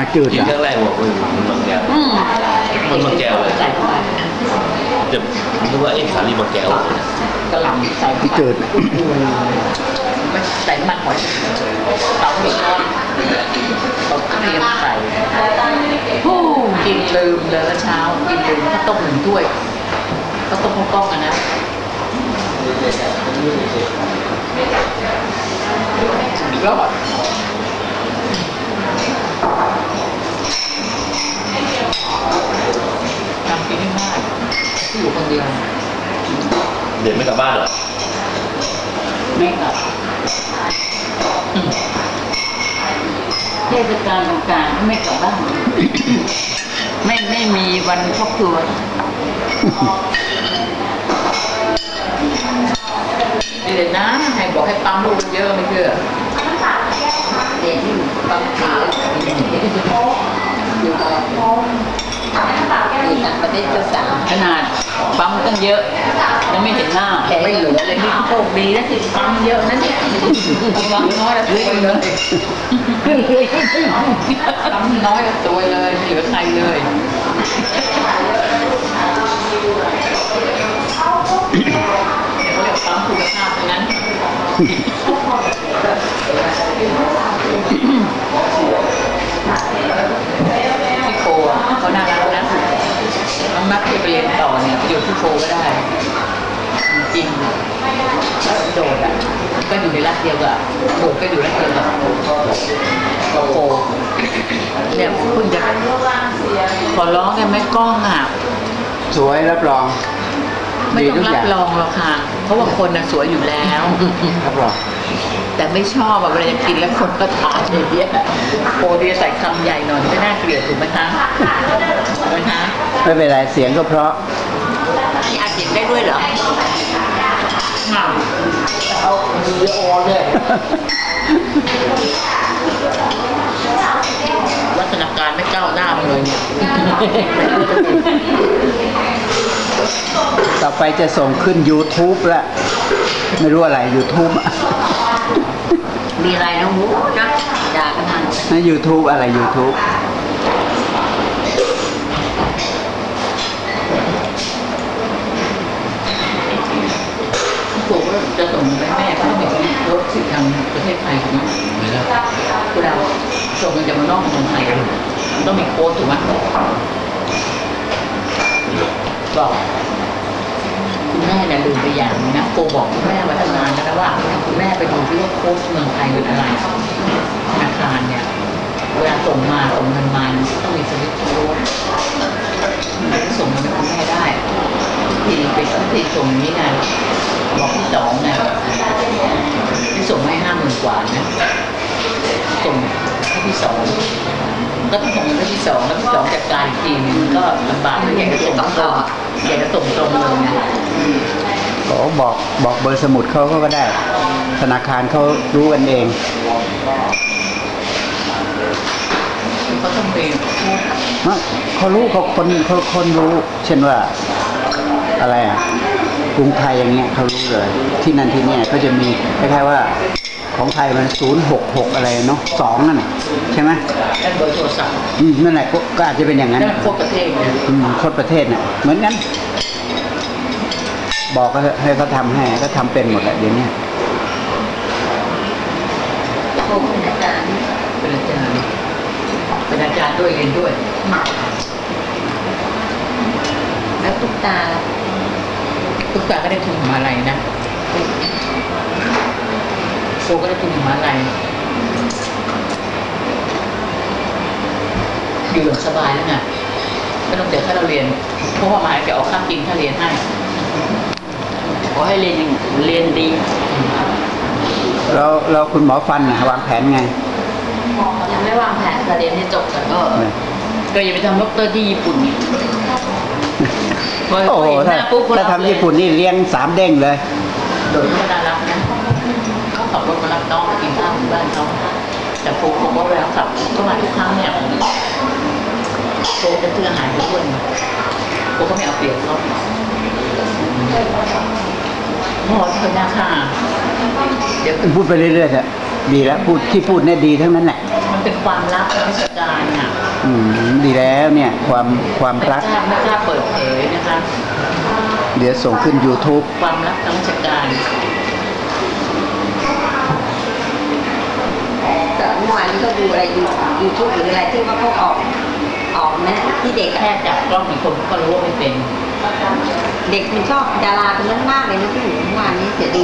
มาจืดกินอะ ครั้งแรกบอกว่ามันบางแก้วอืมมันบางแก้วเลยใส่เข้าไปจะนึกว่าไอ้สาลีบางแก้วเลยนะกระหล่ำใส่เข้าไปจืด ไม่ใส่น้ำมันหอยเตาไม่ร้อนตบกระเทียมใส่ฮู้กินลืมเลยเช้ากินลืมข้าวต้มหนึ่งถ้วยข้าวต้มข้าวกล้องอะนะรอด เดียว เดี๋ยวไม่กลับบ้านเหรอ ไม่กลับอืมเทศกาลต่างๆก็ไม่กลับบ้าน ไม่ไม่มีวันครอบครัวเดี๋ยวนะให้บอกให้ปั๊มลูกเยอะไม่เชื่อเด็กที่ปั๊มขาอยู่กับอยู่ต่างประเทศก็สามขนาด ปั๊มตั้งเยอะ ยังไม่เห็นหน้าไม่เหลือเลยนี่โชคดีนะที่ปั๊มเยอะนะเนี่ยปั๊มน้อยแล้วตัวเลยปั๊มน้อยแล้วตัวเลยไม่เหลือใครเลยเขาเรียกปั๊มคุณภาพทั้งนั้น ที่โคอะเขาน่ารักนะมันมักจะไปเรียนต่อเนี่ยอยู่ที่ โคก็ได้จริงๆแล้วโดดอะก็อยู่ในรัฐเดียวกับโดดก็อยู่รัฐเดียวกับโคเนี่ยเพิ่งจะขอร้องกันไหมกล้องอะสวยรับรองไม่ดีต้อทุงกรัอย่าบงรองหรอกค่ะ เพราะว่าคนน่ะสวยอยู่แล้วรับรองแต่ไม่ชอบอะเวลาจะกินแล้วคนก็ทานอย่างเงี้ยโคดีใส่คำใหญ่หน่อยไม่น่าเกลียดถูกไหมคะถูกไหมคะไม่เป็นไรเสียงก็เพราะ นี่อาจเสียงได้ด้วยเหรอค่ะเอาวิดีโอเลยวัฒนาการไม่ก้าวหน้ามาเลยเนี่ย ต่อไปจะส่งขึ้น YouTube แล้วไม่รู้อะไร YouTube อะมีอะไรนะหูนะด่ากันทางนะ YouTube อะไร YouTube ถูกว่าจะส่งไปแม่ก็ต้องมีรถสิทธิ์ทางประเทศไท ยถูกไหมไม่ได้คุณเราส่งเงินจากเมืองนอกมาเมืองไทยมันต้องมีโค้ดถูกไหมบอกคุณแม่เนี่ยลืมไปอย่างนึงนะโกบอกคุณแม่มาตั้งนานแล้วนะว่าคุณแม่ไปดูที่ว่าโค้ดเมืองไทยเป็นอะไรธนาคารเนี่ยเวลาส่งมาส่งเงินมาต้องมีสวิตช์โค้ดถึงส่งเงินให้คุณแม่ได้ทีไปสักทีส่ส่งนี้ไงบอกที่สองเนี่ย กว่านะส่งให้ที่สองก็ต้องส่งให้ที่สองแล้วที่สองจัดการอีกทีนึงก็ลำบากเลยอยากจะส่งตรงอยากจะส่งตรงเลยนะก็บอกบอกเบอร์สมุดเขาก็ได้ ธนาคารเขารู้กันเองก็ต้องเป็นไม่เขารู้เขาคนเขาคนรู้ เช่นว่า อะไรอะกรุงไทยอย่างเงี้ยเขารู้เลย ที่นั่นที่เนี่ยเขาจะมีคล้ายๆว่า ของไทยมันศูนย์หกหกอะไรเนาะสองนั่นน่ะใช่ไหมและเบอร์โทรศัพท์อืมนั่นแหละก็ก็อาจจะเป็นอย่างนั้นนั่นโคตรประเทศเลยอืมโคตรประเทศน่ะเหมือนกันบอกก็ให้เขาทำให้ก็ทำเป็นหมดแหละเดี๋ยวนี้โคตรเป็นอาจารย์เป็นอาจารย์เป็นอาจารย์ด้วยเรียนด้วย แล้วตุ๊กตาล่ะทุกตาก็ได้ทุนมหาลัยนะ โคก็ได้ทุนมหาลัยอยู่อย่างสบายแล้วไงไม่ต้องเสียค่าเราเรียน เพราะว่ามหาลัยจะออกค่ากินค่าเรียนให้ขอให้เรียนอย่างเรียนดีแล้วแล้วคุณหมอฟันน่ะวางแผนไงยังไม่วางแผนจะเรียนให้จบแต่ก็เนี่ยก็อย่าไปทำด็อกเตอร์ที่ญี่ปุ่นนี่พอโอ้โหเห็นหถ้าน้าปุ๊บก็ถ้ารับเลยทำญี่ปุ่นนี่เลี้ยงสามเด้งเลย โดยไม่ได้รับาวที่บ้านเขาแต่ครูผมก็เวลาขับก็มาทุกครั้งเนี่ยโคจะซื้ออาหารไปด้วยโคก็ไม่เอาเปรียบเขาพอเธอนะค่ะเดี๋ยวพูดไปเรื่อยๆเถอะดีแล้วพูดที่พูดเนี่ยดีทั้งนั้นแหละมันเป็นความลับราชการอะอืมดีแล้วเนี่ยความความไม่รักกล้าไม่กล้าเปิดเผยนะคะ เดี๋ยวส่งขึ้น YouTube ความรักทางราชการ เมื่อวานนี้ก็ดูอะไรยูยูทูบหรืออะไรที่ว่าเขาออกออกนะที่เด็กแค่อะจับกล้องอีกคนก็รู้ว่าไม่เป็น เด็กมันชอบดาราคนนั้นมากเลยนะที่อยู่เมื่อวานนี้เสียดี